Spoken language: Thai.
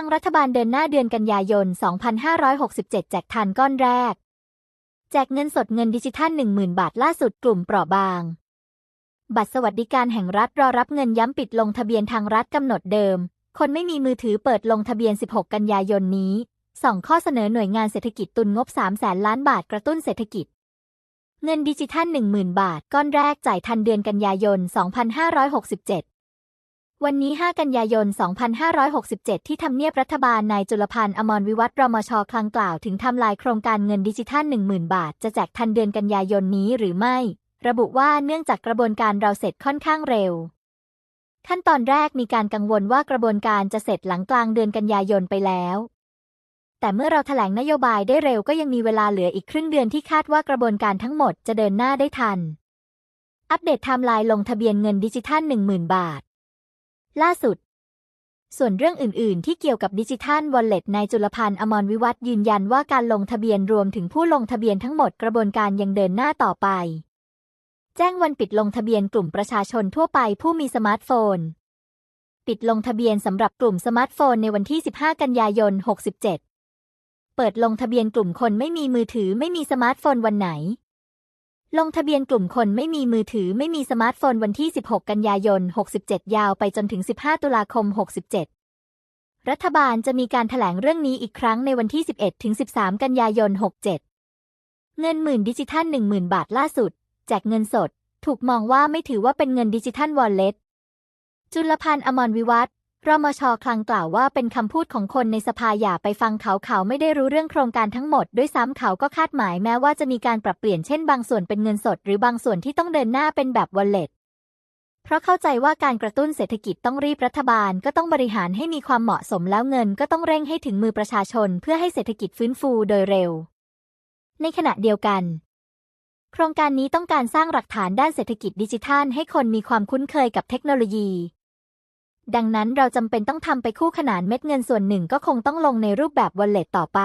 ฟังรัฐบาลเดินหน้าเดือนกันยายน 2567 แจกทันก้อนแรก แจกเงินสดเงินดิจิทัล 10,000 บาทล่าสุดกลุ่มเปราะบาง บัตรสวัสดิการแห่งรัฐรอรับเงินย้ำปิดลงทะเบียนทางรัฐกำหนดเดิม คนไม่มีมือถือเปิดลงทะเบียน 16 กันยายนนี้สองข้อเสนอหน่วยงานเศรษฐกิจตุนงบ 3 แสนล้านบาทกระตุ้นเศรษฐกิจ เงินดิจิทัล 10,000 บาท ก้อนแรกจ่ายทันเดือนกันยายน 2567 วันนี้ 5 กันยายน 2567 ที่ทำเนียบรัฐบาล นายจุลพันธ์อมรวิวัฒน์รมชคลังกล่าวถึงทำลายโครงการเงินดิจิทัล 10,000 บาท จะแจกทันเดือนกันยายนนี้หรือไม่ ระบุว่าเนื่องจากกระบวนการเราเสร็จค่อนข้างเร็ว ขั้นตอนแรกมีการกังวลว่ากระบวนการจะเสร็จหลังกลางเดือนกันยายนไปแล้ว แต่เมื่อเราแถลงนโยบายได้เร็วก็ยังมีเวลาเหลืออีกครึ่งเดือนที่คาดว่ากระบวนการทั้งหมดจะเดินหน้าได้ทัน อัปเดตไทม์ไลน์ลงทะเบียนเงินดิจิทัล 10,000 บาท ล่าสุด ส่วนเรื่องอื่น ๆ ที่เกี่ยวกับดิจิทัลวอลเล็ตนายจุลพันธ์อมรวิวัฒยืนยันว่าการลงทะเบียนรวมถึงผู้ลงทะเบียนทั้งหมดกระบวนการยังเดินหน้าต่อไป แจ้งวันปิดลงทะเบียนกลุ่มประชาชนทั่วไปผู้มีสมาร์ทโฟน ปิดลงทะเบียนสำหรับกลุ่มสมาร์ทโฟนในวันที่ 15 กันยายน 67 เปิดลงทะเบียนกลุ่มคนไม่มีมือถือไม่มีสมาร์ทโฟนวันไหน ลงทะเบียนกลุ่มคนไม่มีมือถือไม่มีสมาร์ทโฟนวันที่ 16 กันยายน 67 ยาวไปจนถึง 15 ตุลาคม 67 รัฐบาลจะมีการถแถลงเรื่องนี้อีกครั้งในวันที่ 11 ถึง 13 กันยายน 67 เงินหมื่นดิจิทัล 10,000 บาทล่าสุด แจกเงินสด ถูกมองว่าไม่ถือว่าเป็นเงินดิจิทัลวอลเล็ตจุลพันธ์อมรวิวัฒ รมชคลังกล่าวว่าเป็นคำพูดของคนในสภาอย่าไปฟังเขาเขาไม่ได้รู้เรื่องโครงการทั้งหมด ด้วยซ้ำเขาก็คาดหมายแม้ว่าจะมีการปรับเปลี่ยนเช่นบางส่วนเป็นเงินสด หรือบางส่วนที่ต้องเดินหน้าเป็นแบบวอลเล็ตเพราะเข้าใจว่าการกระตุ้นเศรษฐกิจต้องรีบรัฐบาลก็ต้องบริหารให้มีความเหมาะสมแล้วเงินก็ต้องเร่งให้ถึงมือประชาชน เพื่อให้เศรษฐกิจฟื้นฟูโดยเร็ว ในขณะเดียวกัน โครงการนี้ต้องการสร้างหลักฐานด้านเศรษฐกิจดิจิทัล ให้คนมีความคุ้นเคยกับเทคโนโลยี ดังนั้นเราจำเป็นต้องทำไปคู่ขนานเม็ดเงินส่วนหนึ่งก็คงต้องลงในรูปแบบวอลเล็ตต่อไป